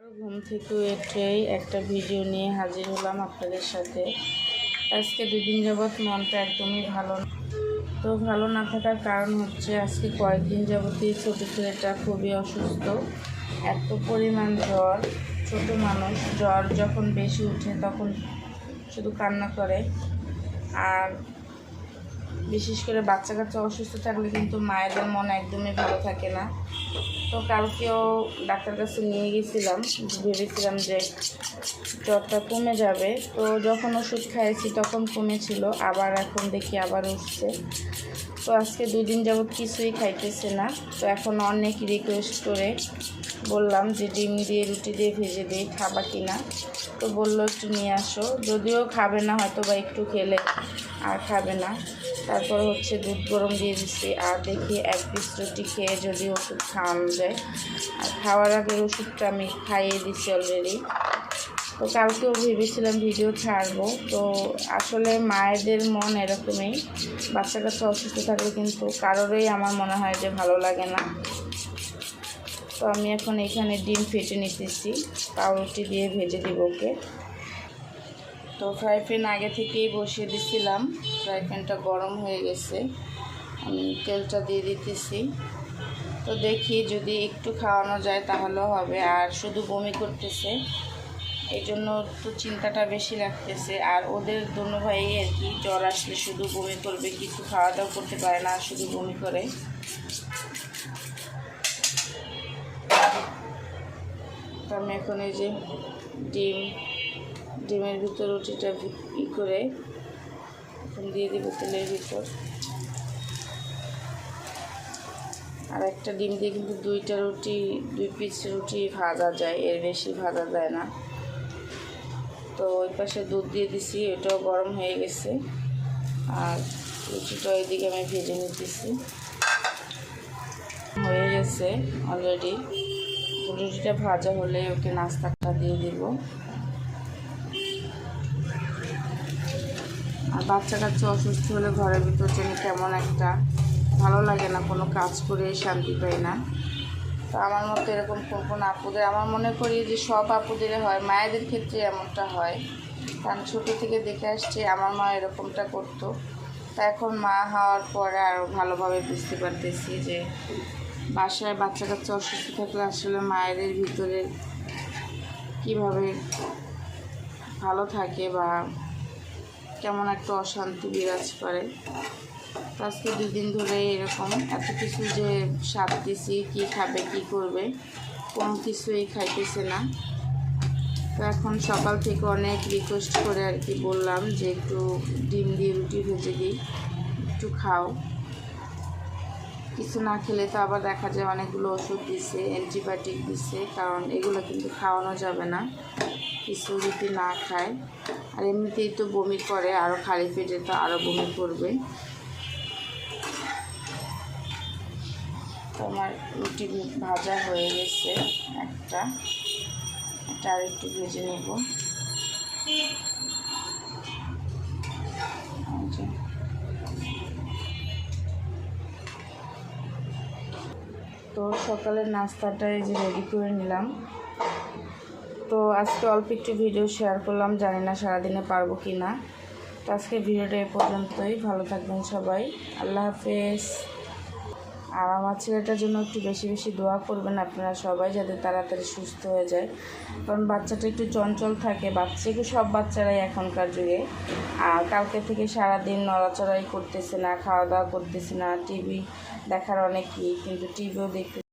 ঘুম থেকে উঠেই একটা ভিডিও নিয়ে হাজির হলাম আপনাদের সাথে। আজকে দুদিন যাবৎ মনটা একদমই ভালো না। তো ভালো না থাকার কারণ হচ্ছে আজকে কয়েকদিন যাবতই ছোটো ছেলেটা খুবই অসুস্থ। এত পরিমাণ জ্বর, ছোট মানুষ, জ্বর যখন বেশি উঠে তখন শুধু কান্না করে। আর বিশেষ করে বাচ্চা কাচ্চা অসুস্থ থাকলে কিন্তু মায়েদের মন একদমই ভালো থাকে না। তো কালকেও ডাক্তার কাছে নিয়ে গেছিলাম, ভেবেছিলাম যে জ্বরটা কমে যাবে। তো যখন ওষুধ খাইয়েছি তখন কমেছিল, আবার এখন দেখি আবার উঠছে। তো আজকে দুই দিন যাবৎ কিছুই খাইতেছে না। তো এখন অনেক রিকোয়েস্ট করে বললাম যে ডিম দিয়ে রুটি দিয়ে ভেজে দিই, খাবা কি না? তো বলল, একটু নিয়ে আসো। যদিও খাবে না হয়তো বা একটু খেলে, আর খাবে না। তারপর হচ্ছে দুধ গরম দিয়ে দিচ্ছি আর দেখি এক পিস রুটি খেয়ে যদি ওষুধ খাওয়ানো যায়। আর খাওয়ার আগের ওষুধটা আমি খাইয়ে দিচ্ছি অলরেডি তো কালকেও ভেবেছিলাম ভিডিও ছাড়বো। তো আসলে মায়েদের মন এরকমই। বাচ্চা কাচ্চা অসুস্থ থাকলে কিন্তু কারোরই আমার মনে হয় যে ভালো লাগে না। তো আমি এখন এখানে ডিম ফেটে নিতেছি। পাউরুটি দিয়ে ভেজে দিব ওকে। তো ফ্রাই প্যান আগে থেকেই বসিয়ে দিছিলাম। ফ্রাই প্যানটা গরম হয়ে গেছে। আমি তেলটা দিয়ে দিতেছি। তো দেখি যদি একটু খাওয়ানো যায় তাহলেও হবে। আর শুধু বমি করতেছে। এই জন্য একটু চিন্তাটা বেশি লাগতেছে। আর ওদের দোনো ভাই আর কি জ্বর আসলে শুধু বমি করবে, কিছু খাওয়া দাওয়া করতে পারে না, শুধু বমি করে। তো আমি এখন এই যে ডিম, ডিমের ভিতর রুটিটা ই করে এখন দিয়ে দিব তেলের ভিতর। আর একটা ডিম দিয়ে কিন্তু দুইটা রুটি, দুই পিস রুটি ভাজা যায়, এর বেশি ভাজা যায় না। তো ওই পাশে দুধ দিয়ে দিছি, এটাও গরম হয়ে গেছে। আর রুটিটা ওইদিকে আমি ভেজে নিতেছি। হয়ে গেছে অলরেডি রুটিটা ভাজা হলে ওকে নাস্তাটা দিয়ে দিব। আর বাচ্চা কাচ্চা অসুস্থ হলে ঘরের ভিতর যেন কেমন একটা ভালো লাগে না, কোনো কাজ করে শান্তি পাই না। তো আমার মতো এরকম কোন কোন আপুদের। আমার মনে করি যে সব আপুদের হয়, মায়েদের ক্ষেত্রে এমনটা হয়। কারণ ছোটো থেকে দেখে আসছে আমার মা এরকমটা করতো। তা এখন মা হওয়ার পরে আরও ভালোভাবে বুঝতে পারতেছি যে বাসায় বাচ্চা কাচ্চা অসুস্থ থাকলে আসলে মায়েদের ভিতরে কীভাবে ভালো থাকে বা কেমন একটা অশান্তি বিরাজ করে। তো আজকে দুই দিন ধরে এরকম এত কিছু যে স্বাদ দিছি, কী খাবে, কি করবে, কোনো কিছুই খাইতেছে না। তো এখন সকাল থেকে অনেক রিকোয়েস্ট করে আর কি বললাম যে একটু ডিম দিয়ে রুটি ভেজে দিই, একটু খাও। কিছু না খেলে তো আবার দেখা যায় অনেকগুলো ওষুধ দিছে, অ্যান্টিবায়োটিক দিছে, কারণ এগুলো কিন্তু খাওয়ানো যাবে না। কিছু যদি না খায়, আর এমনিতেই তো বমি করে আরও খালি পেটে তো আরও বমি করবে। তো আমার রুটি ভাজা হয়ে গেছে, একটা। এটা আর একটু ভেজে নেব এই যে। তো সকালের নাস্তাটা এই যে রেডি করে নিলাম। তো আজকে অল্প একটু ভিডিও শেয়ার করলাম, জানি না সারাদিনে পারব কি না তো আজকে ভিডিওটা এ পর্যন্তই, ভালো থাকবেন সবাই। আল্লাহ হাফেজ। আর আমার ছেলেটার জন্য একটু বেশি বেশি দোয়া করবেন আপনারা সবাই যাতে তাড়াতাড়ি সুস্থ হয়ে যায়। কারণ বাচ্চাটা একটু চঞ্চল থাকে, বাচ্চা বাচ্চাকে সব বাচ্চারাই এখনকার যুগে। আর কালকে থেকে সারাদিন নড়াচড়াই করতেছে না, খাওয়া দাওয়া করতেছে না, টিভি দেখার অনেকই কিন্তু টিভিও দেখতে